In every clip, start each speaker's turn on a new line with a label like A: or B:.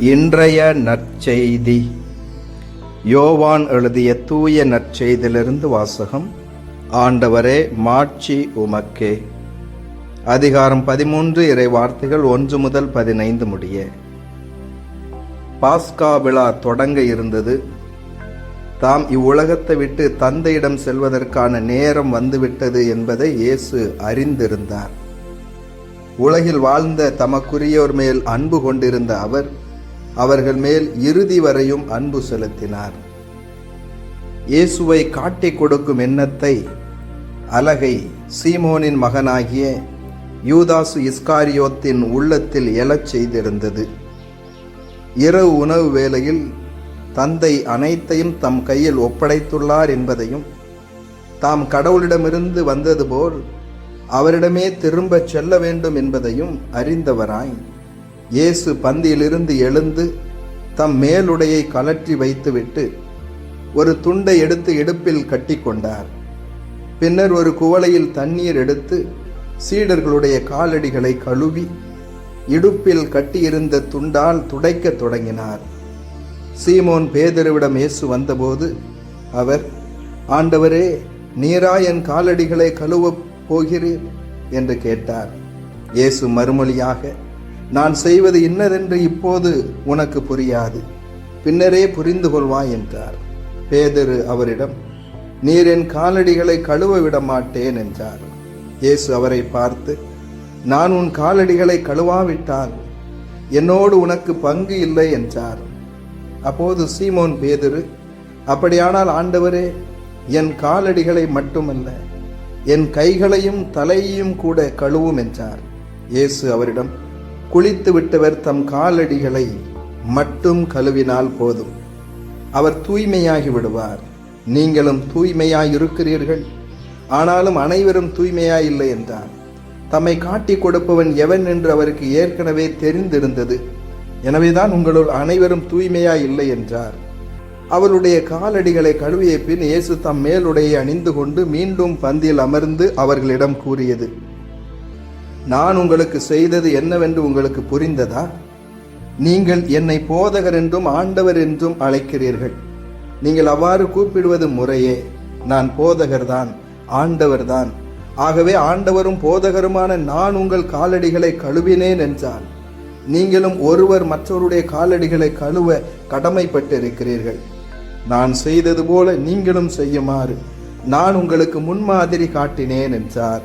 A: இன்றைய நற்செய்தி. யோவான் எழுதிய தூய நற்செய்தியிலிருந்து வாசகம் ஆண்டவரே மாட்சி உமக்கே. அதிகாரம் பதிமூன்று இறை வார்த்தைகள் ஒன்று முதல் பதினைந்து முடிய. பாஸ்கா விழா தொடங்க இருந்தது. தாம் இவ்வுலகத்தை விட்டு தந்தையிடம் செல்வதற்கான நேரம் வந்துவிட்டது என்பதை இயேசு அறிந்திருந்தார். உலகில் வாழ்ந்த தமக்குரியோர் மேல் அன்பு கொண்டிருந்த அவர் அவர்கள் மேல் இறுதி வரையும் அன்பு செலுத்தினார். இயேசுவை காட்டிக் கொடுக்கும் எண்ணத்தை அலகை சீமோனின் மகனாகிய யூதாசு இஸ்காரியோத்தின் உள்ளத்தில் எழச் செய்திருந்தது. இரவு உணவு வேளையில் தந்தை அனைத்தையும் தம் கையில் ஒப்படைத்துள்ளார் என்பதையும் தாம் கடவுளிடமிருந்து வந்தது போல் அவரிடமே திரும்பச் செல்ல வேண்டும் என்பதையும் அறிந்தவராய் இயேசு பந்தியிலிருந்து எழுந்து தம் மேலுடையை கலற்றி வைத்துவிட்டு ஒரு துண்டை எடுத்து இடுப்பில் கட்டிக்கொண்டார். பின்னர் ஒரு குவளையில் தண்ணீர் எடுத்து சீடர்களுடைய காலடிகளை கழுவி இடுப்பில் கட்டியிருந்த துண்டால் துடைக்கத் தொடங்கினார். சீமோன் பேதருவிடம் இயேசு வந்தபோது அவர் ஆண்டவரே நீரா என் காலடிகளை கழுவப் போகிறீர்? என்று கேட்டார். இயேசு மறுமொழியாக நான் செய்வது இன்னதென்று இப்போது உனக்கு புரியாது. பின்னரே புரிந்து கொள்வாய் என்றார். பேதரு அவரிடம் நீர் என் காலடிகளை கழுவ விட மாட்டேன் என்றார். இயேசு அவரை பார்த்து நான் உன் காலடிகளை கழுவாவிட்டால் என்னோடு உனக்கு பங்கு இல்லை என்றார். அப்போது சீமோன் பேதுரு அப்படியானால் ஆண்டவரே என் காலடிகளை மட்டுமல்ல என் கைகளையும் தலையையும் கூட கழுவும் என்றார். இயேசு அவரிடம் குளித்து விட்டவர் தம் காலடிகளை மட்டும் கழுவினால் போதும். அவர் தூய்மையாகி விடுவார். நீங்களும் தூய்மையாய் இருக்கிறீர்கள் ஆனாலும் அனைவரும் தூய்மையாய் இல்லை என்றார். தம்மை காட்டிக் கொடுப்பவன் எவன் என்று அவருக்கு ஏற்கனவே தெரிந்திருந்தது. எனவேதான் உங்களுள் அனைவரும் தூய்மையாய் இல்லை என்றார். அவருடைய காலடிகளை கழுவிய பின் இயேசு தம் மேலுடையை அணிந்து கொண்டு மீண்டும் பந்தியில் அமர்ந்து அவர்களிடம் கூறியது நான் உங்களுக்கு செய்தது என்னவென்று உங்களுக்கு புரிந்ததா? நீங்கள் என்னை போதகர் என்றும் ஆண்டவர் என்றும் அழைக்கிறீர்கள். நீங்கள் அவ்வாறு கூப்பிடுவது முறையே. நான் போதகர்தான் ஆண்டவர்தான். ஆகவே ஆண்டவரும் போதகருமான நான் உங்கள் காலடிகளை கழுவினேன் என்றான். நீங்களும் ஒருவர் மற்றவருடைய காலடிகளை கழுவ கடமைப்பட்டிருக்கிறீர்கள். நான் செய்தது போல நீங்களும் செய்யுமாறு நான் உங்களுக்கு முன்மாதிரி காட்டினேன் என்றார்.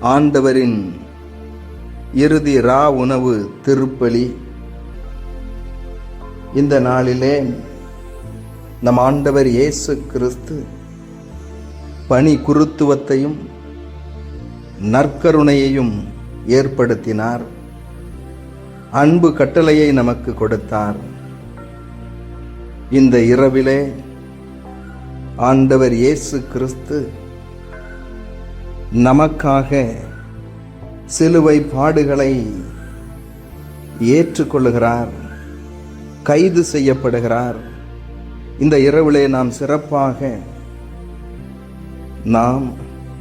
A: ஆண்டவரின் இறுதி ரா உணவு திருப்பலி. இந்த நாளிலே நம் ஆண்டவர் இயேசு கிறிஸ்து பணி குருத்துவத்தையும் நற்கருணையையும் ஏற்படுத்தினார். அன்பு கட்டளையை நமக்கு கொடுத்தார். இந்த இரவிலே ஆண்டவர் இயேசு கிறிஸ்து நமக்காக சிலுவை பாடுகளை ஏற்றுக்கொள்ளுகிறார் கைது செய்யப்படுகிறார். இந்த இரவிலே நாம் சிறப்பாக நாம்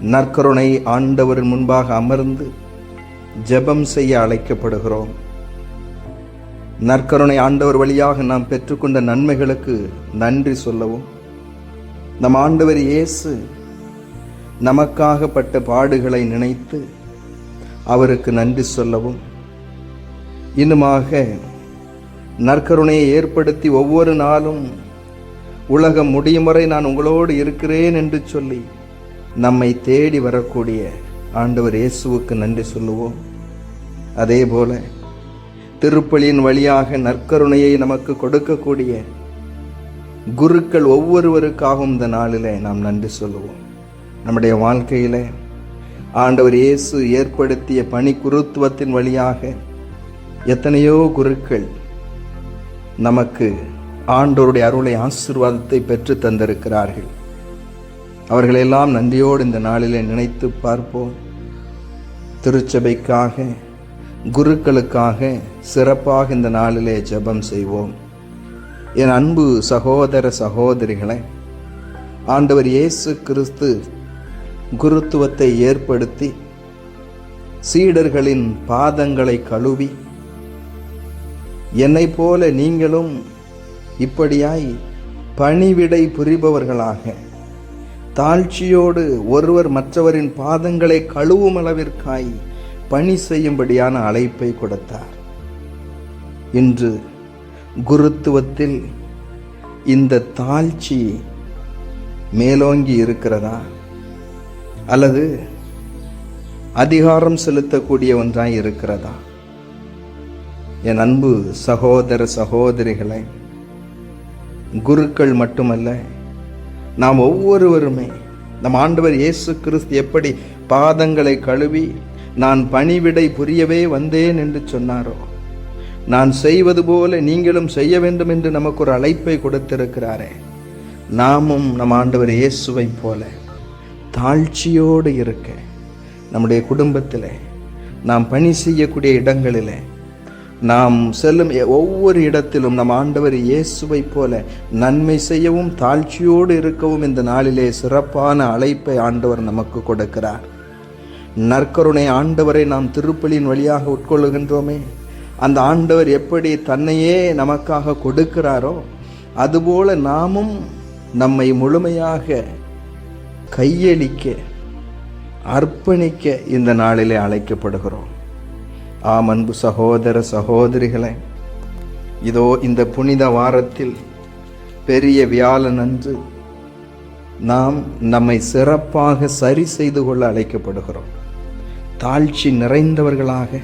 A: நற்கருணை ஆண்டவரின் முன்பாக அமர்ந்து ஜெபம் செய்ய அழைக்கப்படுகிறோம். நற்கருணை ஆண்டவர் வழியாக நாம் பெற்றுக்கொண்ட நன்மைகளுக்கு நன்றி சொல்லவும். நம் ஆண்டவர் இயேசு நமக்காகப்பட்ட பாடுகளை நினைத்து அவருக்கு நன்றி சொல்லவும் இன்னுமாக நற்கருணையை ஏற்படுத்தி ஒவ்வொரு நாளும் உலகம் முடியும் வரை நான் உங்களோடு இருக்கிறேன் என்று சொல்லி நம்மை தேடி வரக்கூடிய ஆண்டவர் இயேசுவுக்கு நன்றி சொல்லுவோம். அதே போல திருப்பலியின் வழியாக நற்கருணையை நமக்கு கொடுக்கக்கூடிய குருக்கள் ஒவ்வொருவருக்காகவும் இந்த நாளில் நாம் நன்றி சொல்லுவோம். நம்முடைய வாழ்க்கையில் ஆண்டவர் இயேசு ஏற்படுத்திய பணி குருத்துவத்தின் வழியாக எத்தனையோ குருக்கள் நமக்கு ஆண்டோருடைய அருளை ஆசிர்வாதத்தை பெற்று தந்திருக்கிறார்கள். அவர்களெல்லாம் நன்றியோடு இந்த நாளிலே நினைத்து பார்ப்போம். திருச்சபைக்காக குருக்களுக்காக சிறப்பாக இந்த நாளிலே ஜெபம் செய்வோம். என் அன்பு சகோதர சகோதரிகளை ஆண்டவர் இயேசு கிறிஸ்து குருத்துவத்தை ஏற்படுத்தி சீடர்களின் பாதங்களை கழுவி என்னைப் போல நீங்களும் இப்படியாய் பணிவிடை புரிபவர்களாக தாழ்ச்சியோடு ஒருவர் மற்றவரின் பாதங்களை கழுவும் அளவிற்காய் பணி செய்யும்படியான அழைப்பை கொடுத்தார். இன்று குருத்துவத்தில் இந்த தாழ்ச்சி மேலோங்கி இருக்கிறதா? அல்லது அதிகாரம் செலுத்தக்கூடிய ஒன்றாய் இருக்கிறதா? என் அன்பு சகோதர சகோதரிகளை குருக்கள் மட்டுமல்ல நாம் ஒவ்வொருவருமே நம் ஆண்டவர் இயேசு கிறிஸ்து எப்படி பாதங்களை கழுவி நான் பணிவிடை புரியவே வந்தேன் என்று சொன்னாரோ? நான் செய்வது போல நீங்களும் செய்ய வேண்டும் என்று நமக்கு ஒரு அழைப்பை கொடுத்திருக்கிறாரே. நாமும் நம் ஆண்டவர் இயேசுவைப் போல. தாழ்ச்சியோடு இருக்க. நம்முடைய குடும்பத்தில் நாம் பணி செய்யக்கூடிய இடங்களில் நாம் செல்லும் ஒவ்வொரு இடத்திலும் நம் ஆண்டவர் இயேசுவைப் போல நன்மை செய்யவும் தாழ்ச்சியோடு இருக்கவும் இந்த நாளிலே சிறப்பான அழைப்பை ஆண்டவர் நமக்கு கொடுக்கிறார். நற்கருணை ஆண்டவரை நாம் திருப்பலியின் வழியாக உட்கொள்ளுகின்றோமே. அந்த ஆண்டவர் எப்படி தன்னையே நமக்காக கொடுக்கிறாரோ அதுபோல நாமும் நம்மை முழுமையாக கையளிக்க அர்ப்பணிக்க இந்த நாளிலே அழைக்கப்படுகிறோம். ஆம் அன்பு சகோதர சகோதரிகளை இதோ இந்த புனித வாரத்தில் பெரிய வியாழன் அன்று நாம் நம்மை சிறப்பாக சரி செய்து கொள்ள அழைக்கப்படுகிறோம். தாழ்ச்சி நிறைந்தவர்களாக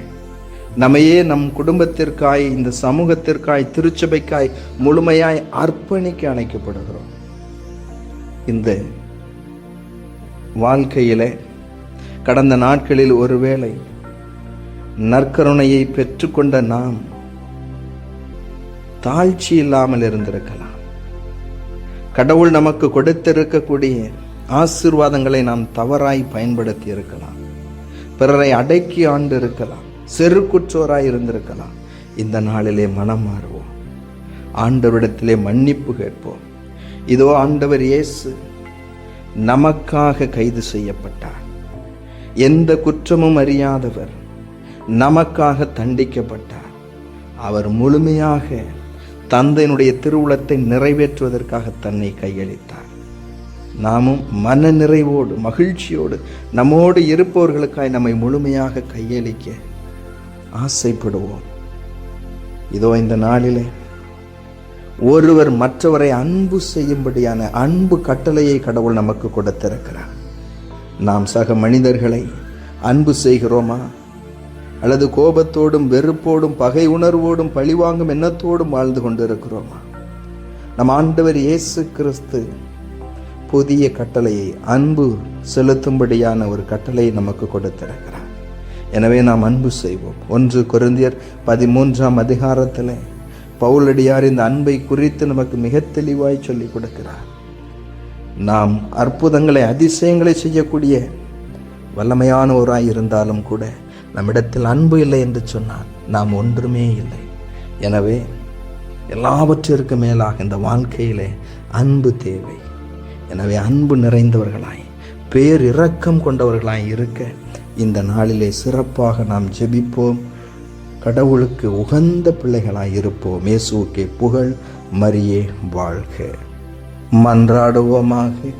A: நம்மையே நம் குடும்பத்திற்காய் இந்த சமூகத்திற்காய் திருச்சபைக்காய் முழுமையாய் அர்ப்பணிக்க அழைக்கப்படுகிறோம். இந்த வாழ்க்கையிலே கடந்த நாட்களில் ஒருவேளை நற்கருணையை பெற்றுக்கொண்ட நாம் தாழ்ச்சி இல்லாமல் இருந்திருக்கலாம். கடவுள் நமக்கு கொடுத்திருக்கக்கூடிய ஆசீர்வாதங்களை நாம் தவறாய் பயன்படுத்தி இருக்கலாம். பிறரை அடக்கி ஆண்டு இருக்கலாம். செருக்குற்றோராய் இருந்திருக்கலாம். இந்த நாளிலே மனம் மாறுவோம். ஆண்டவரிடத்திலே மன்னிப்பு கேட்போம். இதோ ஆண்டவர் இயேசு நமக்காக கைது செய்யப்பட்டார். எந்த குற்றமும் அறியாதவர் நமக்காக தண்டிக்கப்பட்டார். அவர் முழுமையாக தந்தையினுடைய திருவுளத்தை நிறைவேற்றுவதற்காக தன்னை கையளித்தார். நாமும் மன நிறைவோடு மகிழ்ச்சியோடு நம்மோடு இருப்பவர்களுக்காய் நம்மை முழுமையாக கையளிக்க ஆசைப்படுவோம். இதோ இந்த நாளிலே ஒருவர் மற்றவரை அன்பு செய்யும்படியான அன்பு கட்டளையை கடவுள் நமக்கு கொடுத்திருக்கிறார். நாம் சக மனிதர்களை அன்பு செய்கிறோமா? அல்லது கோபத்தோடும் வெறுப்போடும் பகை உணர்வோடும் பழிவாங்கும் எண்ணத்தோடும் வாழ்ந்து கொண்டிருக்கிறோமா? நம் ஆண்டவர் இயேசு கிறிஸ்து புதிய கட்டளையை அன்பு செலுத்தும்படியான ஒரு கட்டளையை நமக்கு கொடுத்திருக்கிறார். எனவே நாம் அன்பு செய்வோம். ஒன்று குருந்தியர் பதிமூன்றாம் அதிகாரத்தில் பவுலடியார் இந்த அன்பை குறித்து நமக்கு மிக தெளிவாய் சொல்லிக் கொடுக்கிறார். நாம் அற்புதங்களை அதிசயங்களை செய்யக்கூடிய வல்லமையானவராய் இருந்தாலும் கூட நம்மிடத்தில் அன்பு இல்லை என்று சொன்னால் நாம் ஒன்றுமே இல்லை. எனவே எல்லாவற்றிற்கு மேலாக இந்த வாழ்க்கையிலே அன்பு தேவை. எனவே அன்பு நிறைந்தவர்களாய் பேர் இரக்கம் கொண்டவர்களாய் இருக்க இந்த நாளிலே சிறப்பாக நாம் ஜெபிப்போம். கடவுளுக்கு உகந்த பிள்ளைகளாய் இருப்போம் இயேசுக்கே புகழ் மரியே வாழ்க. மன்றாடுவோமாக.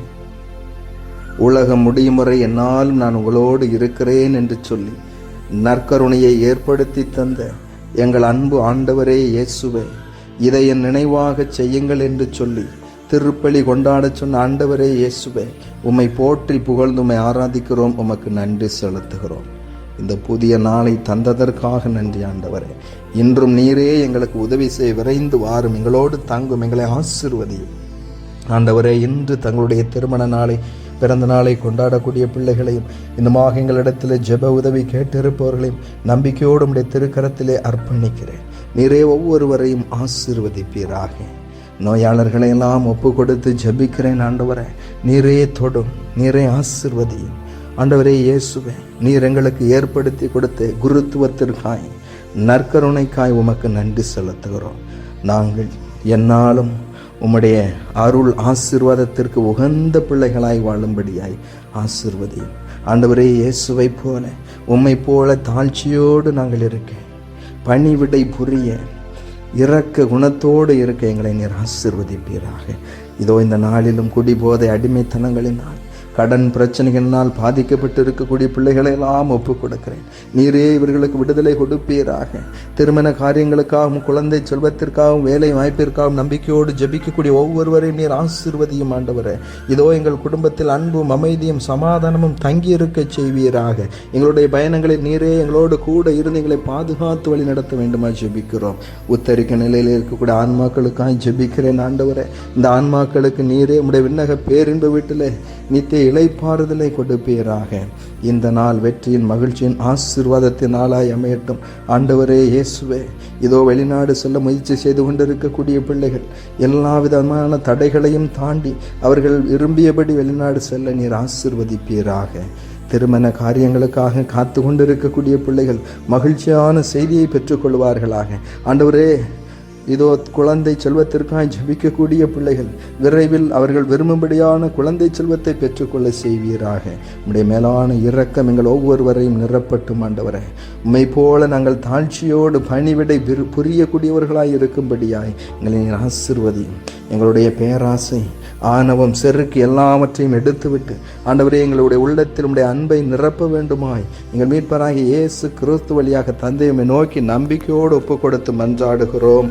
A: உலகம் முடியும் வரை என்னாலும் நான் உங்களோடு இருக்கிறேன் என்று சொல்லி நற்கருணையை ஏற்படுத்தி தந்த எங்கள் அன்பு ஆண்டவரே இயேசுவே இதை என் நினைவாகச் செய்யுங்கள் என்று சொல்லி திருப்பலி கொண்டாடச் சொன்ன ஆண்டவரே இயேசுவே உம்மை போற்றி புகழ்ந்து உம்மை ஆராதிக்கிறோம். உமக்கு நன்றி செலுத்துகிறோம். இந்த புதிய நாளை தந்ததற்காக நன்றி ஆண்டவரே. இன்றும் நீரே எங்களுக்கு உதவி செய்ய விரைந்து வாரும். எங்களோடு தங்கும் எங்களை ஆசிர்வதியும். ஆண்டவரே இன்று தங்களுடைய திருமண நாளை பிறந்த நாளை கொண்டாடக்கூடிய பிள்ளைகளையும் இன்னுமாக எங்களிடத்தில் ஜெப உதவி கேட்டிருப்பவர்களையும் நம்பிக்கையோடு உடைய திருக்கரத்திலே அர்ப்பணிக்கிறேன். நீரே ஒவ்வொருவரையும் ஆசிர்வதிப்பீராக. நோயாளர்களை எல்லாம் ஒப்பு கொடுத்து ஜெபிக்கிறேன் ஆண்டவரே. நீரே தொடும் நீரே ஆசிர்வதியும். ஆண்டவரே இயேசுவே நீர் எங்களுக்கு ஏற்படுத்தி கொடுத்த குருத்துவத்திற்காய் நற்கருணைக்காய் உமக்கு நன்றி செலுத்துகிறோம். நாங்கள் என்னாலும் உம்முடைய அருள் ஆசீர்வாதத்திற்கு உகந்த பிள்ளைகளாய் வாழும்படியாய் ஆசிர்வதி ஆண்டவரே இயேசுவை போல உம்மை போல தாழ்ச்சியோடு நாங்கள் இருக்க பணிவிடை புரிய இறக்க குணத்தோடு இருக்க எங்களை நீர் ஆசிர்வதிப்பீராக. இதோ இந்த நாளிலும் குடிபோதை அடிமைத்தனங்களினால் கடன் பிரச்சனைகளினால் பாதிக்கப்பட்டு இருக்கக்கூடிய பிள்ளைகளை எல்லாம் ஒப்பு கொடுக்கிறேன் நீரே இவர்களுக்கு விடுதலை கொடுப்பீராக. திருமண காரியங்களுக்காகவும் குழந்தை செல்வத்திற்காகவும் வேலை வாய்ப்பிற்காகவும் நம்பிக்கையோடு ஜெபிக்கக்கூடிய ஒவ்வொருவரையும் நீர் ஆசீர்வதியும் ஆண்டவரே. இதோ எங்கள் குடும்பத்தில் அன்பும் அமைதியும் சமாதானமும் தங்கியிருக்க செய்வீராக. எங்களுடைய பயணங்களில் நீரே எங்களோடு கூட இருந்து எங்களை பாதுகாத்து வழி நடத்த வேண்டுமா ஜெபிக்கிறோம். உத்தரிக்க நிலையில் இருக்கக்கூடிய ஆன்மாக்களுக்காக ஜெபிக்கிறேன் ஆண்டவரே. இந்த ஆன்மாக்களுக்கு நீரே உடைய விண்ணக பேரின்ப வீட்டில் நித்திய இளைப்பாறுதலை கொடுப்பீராக. இந்த நாள் வெற்றியின் மகிழ்ச்சியின் ஆசீர்வாதத்தின் நாளாய் அமையட்டும். ஆண்டவரே இயேசுவே இதோ வெளிநாடு செல்ல முயற்சி செய்து கொண்டிருக்கக்கூடிய பிள்ளைகள் எல்லா விதமான தடைகளையும் தாண்டி அவர்கள் விரும்பியபடி வெளிநாடு செல்ல நீர் ஆசிர்வதிப்பீராக. திருமண காரியங்களுக்காக காத்து கொண்டிருக்கக்கூடிய பிள்ளைகள் மகிழ்ச்சியான செய்தியை பெற்றுக்கொள்வார்களாக ஆண்டவரே இதோ குழந்தை செல்வத்திற்காய் ஜபிக்கக்கூடிய பிள்ளைகள் விரைவில் அவர்கள் விரும்பும்படியான குழந்தை செல்வத்தை பெற்றுக்கொள்ள செய்வீராக. உடைய மேலான இரக்கம் எங்கள் ஒவ்வொருவரையும் நிரப்பட்டும் ஆண்டவரே. உண்மை போல நாங்கள் தாழ்ச்சியோடு பணிவிடை புரியக்கூடியவர்களாய் இருக்கும்படியாய் எங்களை ஆசிர்வதியும். எங்களுடைய பேராசை ஆணவம் செருக்கு எல்லாவற்றையும் எடுத்துவிட்டு ஆண்டவரே எங்களுடைய உள்ளத்தில் உடைய அன்பை நிரப்ப வேண்டுமாய் எங்கள் மீட்பராகிய இயேசு கிறிஸ்து வழியாக தந்தையுமை நோக்கி நம்பிக்கையோடு ஒப்பு கொடுத்து மன்றாடுகிறோம்.